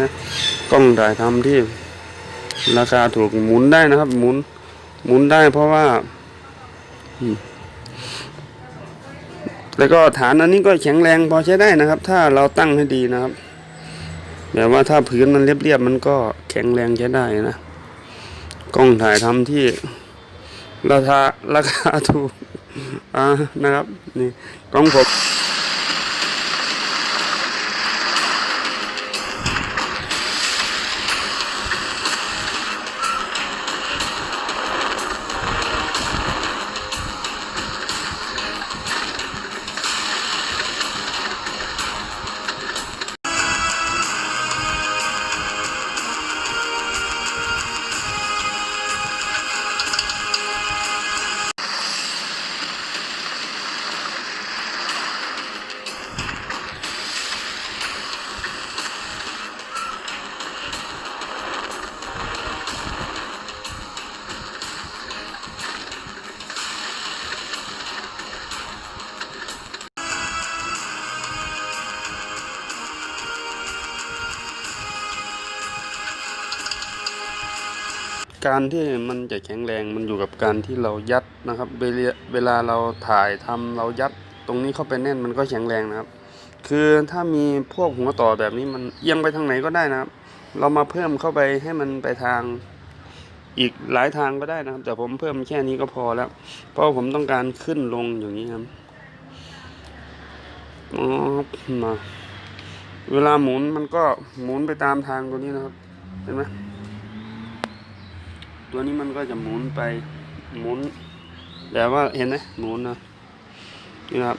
นะกล้องถ่ายทำที่ ราคาถูกหมุนได้นะครับ หมุน หมุนได้เพราะว่า แล้วก็ฐานอันนี้ก็แข็งแรงพอใช้ได้นะครับ ถ้าเราตั้งให้ดีนะครับแบบว่าถ้าพื้นมันเรียบๆมันก็แข็งแรงใช้ได้นะกล้องถ่ายทำที่ ราคาราคาถูกอ่านะครับ นี่กล้องผม การที่มันจะแข็งแรงมันอยู่กับการที่เรายัดนะครับ เวลาเราถ่ายทำเรายัดตรงนี้เข้าไปแน่นมันก็แข็งแรงนะครับ คือถ้ามีพวกหัวต่อแบบนี้มันเอียงไปทางไหนก็ได้นะครับ เรามาเพิ่มเข้าไปให้มันไปทางอีกหลายทางก็ได้นะครับ แต่ผมเพิ่มแค่นี้ก็พอแล้ว เพราะผมต้องการขึ้นลงอย่างนี้ครับอ๋อมาเวลาหมุนมันก็หมุนไปตามทางตัวนี้นะครับ เห็นไหม ตัวนี้มันก็จะหมุนไปหมุน แต่ว่าเห็นไหมหมุนนะนี่นะครับ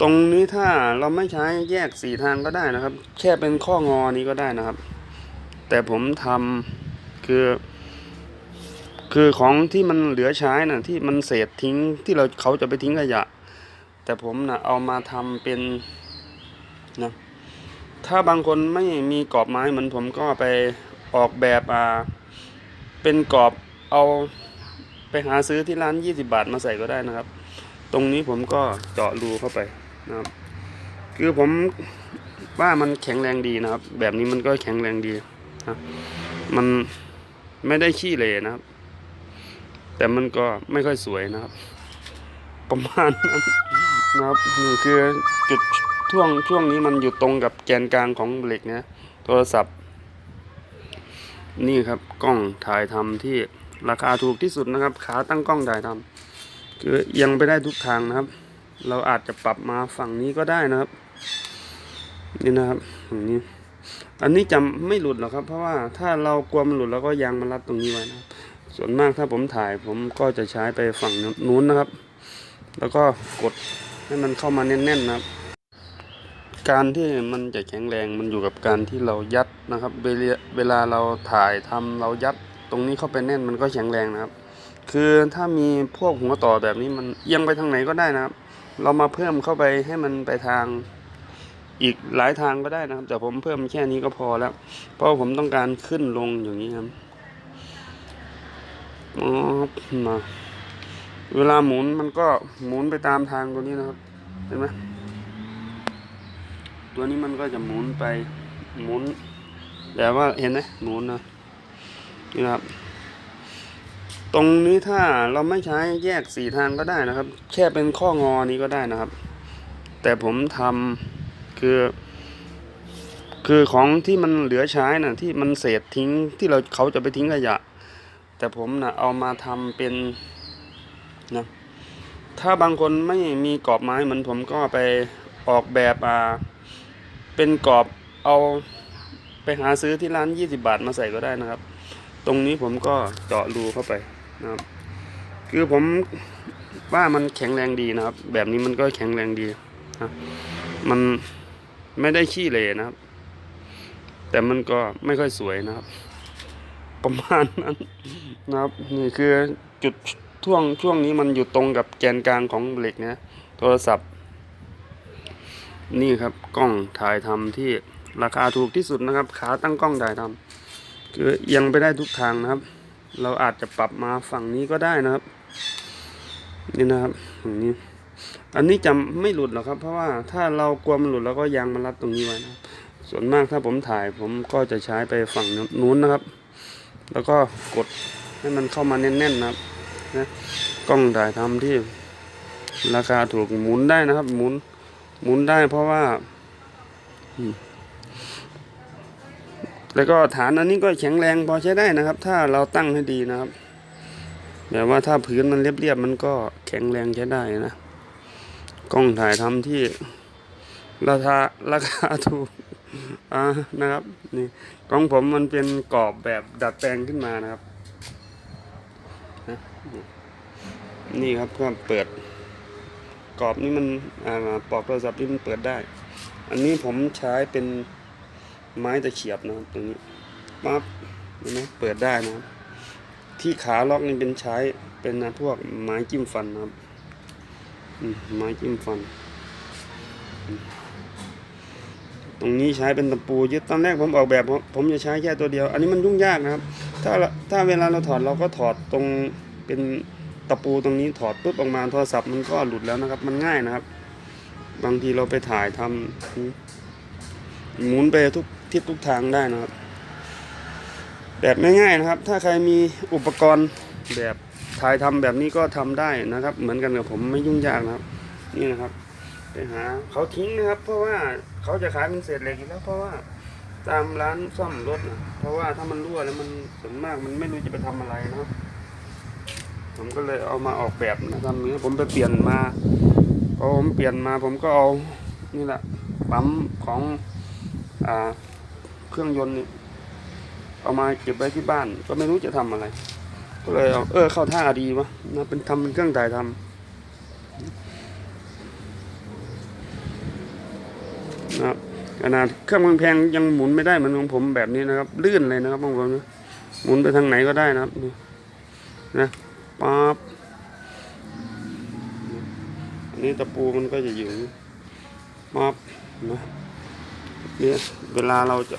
ตรงนี้ถ้าเราไม่ใช้แยกสี่ทางก็ได้นะครับ แค่เป็นข้องอนี้ก็ได้นะครับ แต่ผมทำคือ คือของที่มันเหลือใช้นะที่มันเศษทิ้งที่เราเขาจะไปทิ้งขยะ แต่ผมนะเอามาทำเป็นนะถ้าบางคนไม่มีกรอบไม้เหมือนผมก็ไปออกแบบอ่า เป็นกรอบเอาไปหาซื้อที่ร้าน 20 บาทมาใส่ก็ได้นะครับ ตรงนี้ผมก็เจาะรูเข้าไปนะครับ คือผมว่ามันแข็งแรงดีนะครับ แบบนี้มันก็แข็งแรงดีนะมันไม่ได้ขี้เหร่นะครับ แต่มันก็ไม่ค่อยสวยนะครับ ประมาณนั้นนะครับนี่คือจุดช่วงช่วงนี้มันอยู่ตรงกับแกนกลางของเหล็กนะโทรศัพท์ นี่ครับกล้องถ่ายทำที่ราคาถูกที่สุดนะครับ ขาตั้งกล้องถ่ายทำคือยังไปได้ทุกทางนะครับ เราอาจจะปรับมาฝั่งนี้ก็ได้นะครับ นี่นะครับฝั่างนี้อันนี้จะไม่หลุดหรอกครับ เพราะว่าถ้าเรากลัวมันหลุดเราก็ยางมารัดตรงนี้ไว้นะครับส่วนมากถ้าผมถ่ายผมก็จะใช้ไปฝั่งนู้นนะครับ แล้วก็กดให้มันเข้ามาแน่นๆนะครับ การที่มันจะแข็งแรงมันอยู่กับการที่เรายัดนะครับ เวลาเราถ่ายทำเรายัดตรงนี้เข้าไปแน่นมันก็แข็งแรงนะครับ คือถ้ามีพวกหัวต่อแบบนี้มันเอียงไปทางไหนก็ได้นะครับ เรามาเพิ่มเข้าไปให้มันไปทางอีกหลายทางก็ได้นะครับ แต่ผมเพิ่มแค่นี้ก็พอแล้ว เพราะผมต้องการขึ้นลงอย่างนี้ครับอ๋อมาเวลาหมุนมันก็หมุนไปตามทางตัวนี้นะครับ เห็นไหม ตัวนี้มันก็จะหมุนไปหมุน แต่ว่าเห็นไหมหมุนนะนี่นะครับ ตรงนี้ถ้าเราไม่ใช้แยกสี่ทางก็ได้นะครับ แค่เป็นข้องอนี้ก็ได้นะครับ แต่ผมทำคือ คือของที่มันเหลือใช้นะที่มันเศษทิ้งที่เราเขาจะไปทิ้งขยะ แต่ผมน่ะเอามาทำเป็นนะถ้าบางคนไม่มีกรอบไม้เหมือนผมก็ไปออกแบบอ่า เป็นกรอบเอาไปหาซื้อที่ร้าน 20 บาทมาใส่ก็ได้นะครับ ตรงนี้ผมก็เจาะรูเข้าไปนะครับ คือผมว่ามันแข็งแรงดีนะครับ แบบนี้มันก็แข็งแรงดีนะมันไม่ได้ขี้เหร่นะครับ แต่มันก็ไม่ค่อยสวยนะครับ ประมาณนั้นนะครับ นี่คือจุดช่วงช่วงนี้มันอยู่ตรงกับแกนกลางของเหล็กนะโทรศัพท์ นี่ครับกล้องถ่ายทำที่ราคาถูกที่สุดนะครับ ขาตั้งกล้องถ่ายทำคือเอียังไปได้ทุกทางนะครับ เราอาจจะปรับมาฝั่งนี้ก็ได้นะครับ นี่นะครับอย่างนี้ อันนี้จะไม่หลุดหรอกครับ เพราะว่าถ้าเรากลัวมันหลุดเราก็ยางมารัดตรงนี้ไว้นะครับ ส่วนมากถ้าผมถ่ายผมก็จะใช้ไปฝั่งนู้นนะครับ แล้วก็กดให้มันเข้ามาแน่นๆนะครับนะกล้องถ่ายทำที่ราคาถูกหมุนได้นะครับ หมุน หมุนได้เพราะว่า แล้วก็ฐานอันนี้ก็แข็งแรงพอใช้ได้นะครับ ถ้าเราตั้งให้ดีนะครับแต่ว่าถ้าพื้นมันเรียบๆมันก็แข็งแรงใช้ได้นะ กล้องถ่ายทำที่ ราคาราคาถูกอ่านะครับ นี่กล้องผมมันเป็นกรอบแบบดัดแปลงขึ้นมานะครับนะนี่ครับก็เปิด กรอบนี้มันปลอกโทรศัพท์ที่มันเปิดได้ อันนี้ผมใช้เป็นไม้ตะเขียบนะครับตรงนี้ปั๊บเห็นไหมเปิดได้นะที่ขาล็อกนี่เป็นใช้เป็นพวกไม้จิ้มฟันนะครับไม้จิ้มฟัน ตรงนี้ใช้เป็นตะปูยึดตอนแรกผมออกแบบผมผมจะใช้แค่ตัวเดียว อันนี้มันยุ่งยากนะครับ ถ้าเราถ้าเวลาเราถอดเราก็ถอดตรงเป็น ตะปูตรงนี้ถอดปุ๊บออกมาโทรศัพท์มันก็หลุดแล้วนะครับ มันง่ายนะครับ บางทีเราไปถ่ายทำอืมหมุนไปทุกทิศทุกทางได้นะครับ แบบง่ายๆนะครับ ถ้าใครมีอุปกรณ์แบบถ่ายทำแบบนี้ก็ทำได้นะครับ เหมือนกันกับผมไม่ยุ่งยากนะครับ นี่นะครับไปหาเขาทิ้งนะครับ เพราะว่าเขาจะขายเป็นเศษเหล็กแล้วเพราะว่าตามร้านซ่อมรถนะเพราะว่าถ้ามันรั่วแล้วมันส่วนมากมันไม่รู้จะไปทำอะไรนะครับ ผมก็เลยเอามาออกแบบนะครับนี้ผมไปเปลี่ยนมาพอผมเปลี่ยนมาผมก็เอานี่แหละปั๊มของอ่าเครื่องยนต์นี่เอามาเก็บไว้ที่บ้าน ก็ไม่รู้จะทำอะไร ก็เลยเอาเออเข้าท่าดีวะนะเป็นทำเป็นเครื่องถ่ายทำนะครับขนาดเครื่องแพงยังหมุนไม่ได้เหมือนของผมแบบนี้นะครับ ลื่นเลยนะครับบางคนนะหมุนไปทางไหนก็ได้นะครับนี่นะ ปั๊บอันนี้ตะปูมันก็จะอยู่ปั๊บนะเนี่ยเวลาเราจะ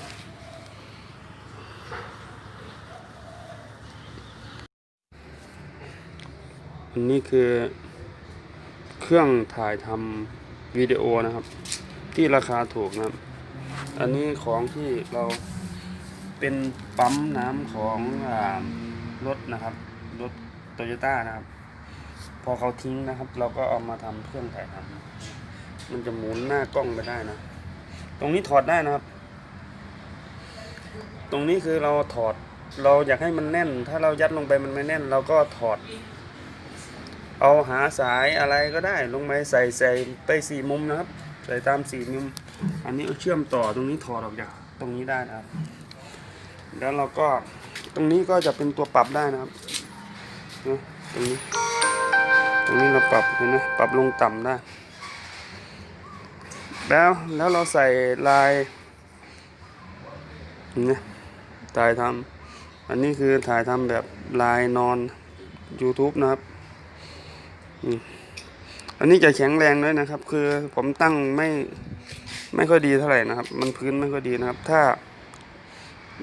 อันนี้คือเครื่องถ่ายทำวิดีโอนะครับ ที่ราคาถูกนะครับ อันนี้ของที่เราเป็นปั๊มน้ำของอรถนะครับรถ โตโยต้านะครับ พอเขาทิ้งนะครับ เราก็เอามาทำเครื่องถ่ายทำมันจะหมุนหน้ากล้องไปได้นะ ตรงนี้ถอดได้นะครับ ตรงนี้คือเราถอด เราอยากให้มันแน่น ถ้าเรายัดลงไปมันไม่แน่น เราก็ถอด เอาหาสายอะไรก็ได้ ลงไปใส่ใส่ไปสี่มุมนะครับ ใส่ตามสี่มุม อันนี้เอาเชื่อมต่อตรงนี้ถอดออกจากตรงนี้ได้นะครับ แล้วเราก็ตรงนี้ก็จะเป็นตัวปรับได้นะครับ นะตรงนี้ตรงนี้เราปรับเห็นไหมปรับลงต่ำได้แล้วแล้วเราใส่ลายนี่ถ่ายทำอันนี้คือถ่ายทำแบบลายนอน YouTube นะครับอันนี้จะแข็งแรงด้วยนะครับ คือผมตั้งไม่ไม่ค่อยดีเท่าไหร่นะครับ มันพื้นไม่ค่อยดีนะครับ ถ้า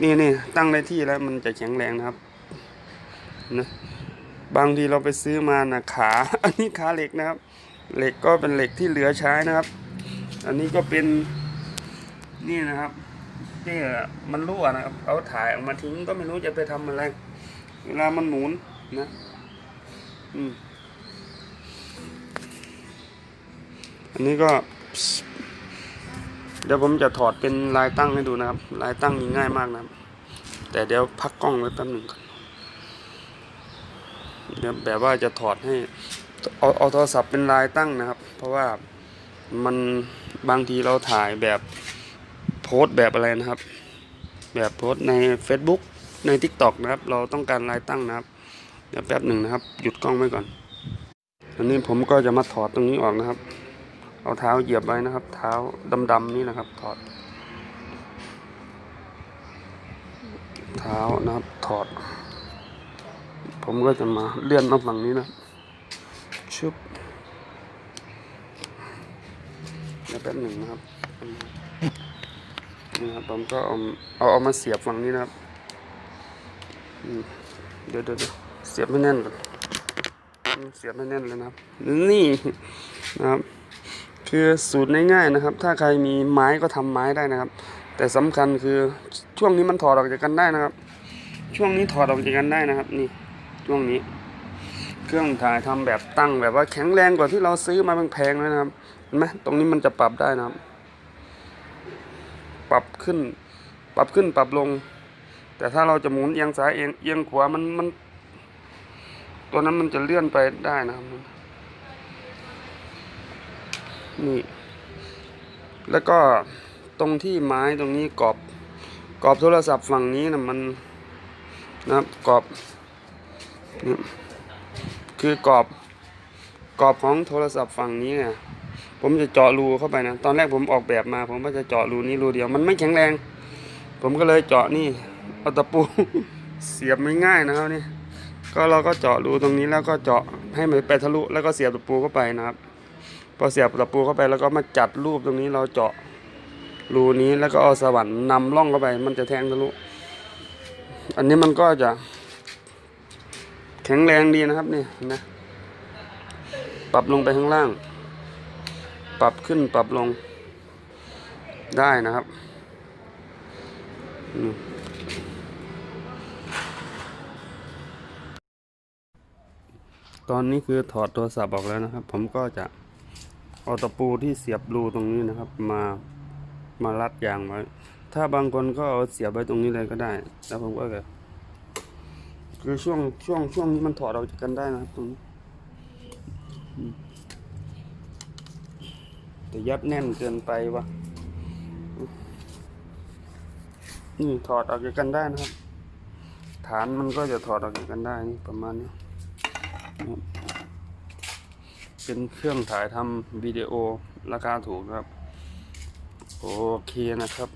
นี่นี่ตั้งในที่แล้วมันจะแข็งแรงนะครับนะ บางทีเราไปซื้อมานะขา อันนี้ขาเหล็กนะครับ เหล็กก็เป็นเหล็กที่เหลือใช้นะครับ อันนี้ก็เป็นนี่นะครับนี่มันรั่วนะครับเอาถ่ายออกมาทิ้งก็ไม่รู้จะไปทำอะไร เวลามันหมุนนะ อืมอันนี้ก็ เดี๋ยวผมจะถอดเป็นลายตั้งให้ดูนะครับ ลายตั้งง่ายมากนะครับ แต่เดี๋ยวพักกล้องไว้แป๊บหนึ่งก่อน แบบว่าจะถอดให้เอาเอาโทรศัพท์เป็นลายตั้งนะครับ เพราะว่ามันบางทีเราถ่ายแบบโพสแบบอะไรนะครับ แบบโพสใน Facebook ใน TikTok นะครับ เราต้องการลายตั้งนะครับเดี๋ยวแป๊บหนึ่งนะครับ หยุดกล้องไว้ก่อน อันนี้ผมก็จะมาถอดตรงนี้ออกนะครับ เอาเท้าเหยียบไว้นะครับ เท้าดำๆนี่นะครับ ถอด เท้านะครับถอด ผมก็จะมาเลื่อนมาฝั่งนี้นะชึบเดี๋ยวแป๊บหนึ่งนะครับนี่ครับผมก็เอาเอาเอามาเสียบฝั่งนี้นะครับเดี๋ยวเดี๋ยวเสียบให้แน่นก่อนเสียบให้แน่นเลยนะครับ นี่นะครับ คือสูตรง่ายๆนะครับ ถ้าใครมีไม้ก็ทำไม้ได้นะครับ แต่สำคัญคือช่วงนี้มันถอดออกจากกันได้นะครับ ช่วงนี้ถอดออกจากกันได้นะครับ นี่ ช่วงนี้ เครื่องถ่ายทำแบบตั้งแบบว่าแข็งแรงกว่าที่เราซื้อมาแพงๆเลยนะครับเห็นไหมตรงนี้มันจะปรับได้นะครับ ปรับขึ้น ปรับขึ้นปรับลง แต่ถ้าเราจะหมุนเอียงซ้ายเอียงเอียงขวามันมัน ตัวนั้นมันจะเลื่อนไปได้นะครับ นี่ แล้วก็ตรงที่ไม้ตรงนี้กรอบกรอบโทรศัพท์ฝั่งนี้นะมันนะครับกรอบ คือกรอบกรอบของโทรศัพท์ฝั่งนี้ไงผมจะเจาะรูเข้าไปนะตอนแรกผมออกแบบมา ผมก็จะเจาะรูนี้รูเดียว มันไม่แข็งแรง ผมก็เลยเจาะนี่เอาตะปูเสียบไม่ง่ายนะครับนี่ก็เราก็เจาะรูตรงนี้แล้วก็เจาะให้มันไปทะลุแล้วก็เสียบตะปูเข้าไปนะครับ พอเสียบตะปูเข้าไปแล้วก็มาจัดรูปตรงนี้เราเจาะรูนี้แล้วก็เอาสว่านนำล่องเข้าไป มันจะแทงทะลุ อันนี้มันก็จะ แข็งแรงดีนะครับนี่เห็นะ ปรับลงไปข้างล่าง ปรับขึ้นปรับลงได้นะครับตอนนี้คือถอดโทรศัพท์ออกแล้วนะครับ ผมก็จะเอาตะปูที่เสียบรูตรงนี้นะครับ มามารัดยางไว้ ถ้าบางคนก็เอาเสียบไว้ตรงนี้เลยก็ได้ แล้วผมก็จะ คือช่วงช่วงช่วงนี้มันถอดออกจากกันได้นะครับตรงนี้แต่ยัดแน่นเกินไปวะนี่ถอดออกจากกันได้นะครับ ฐานมันก็จะถอดออกจากกันได้นี่ประมาณนี้เป็นเครื่องถ่ายทำวิดีโอราคาถูกครับ โอเคนะครับ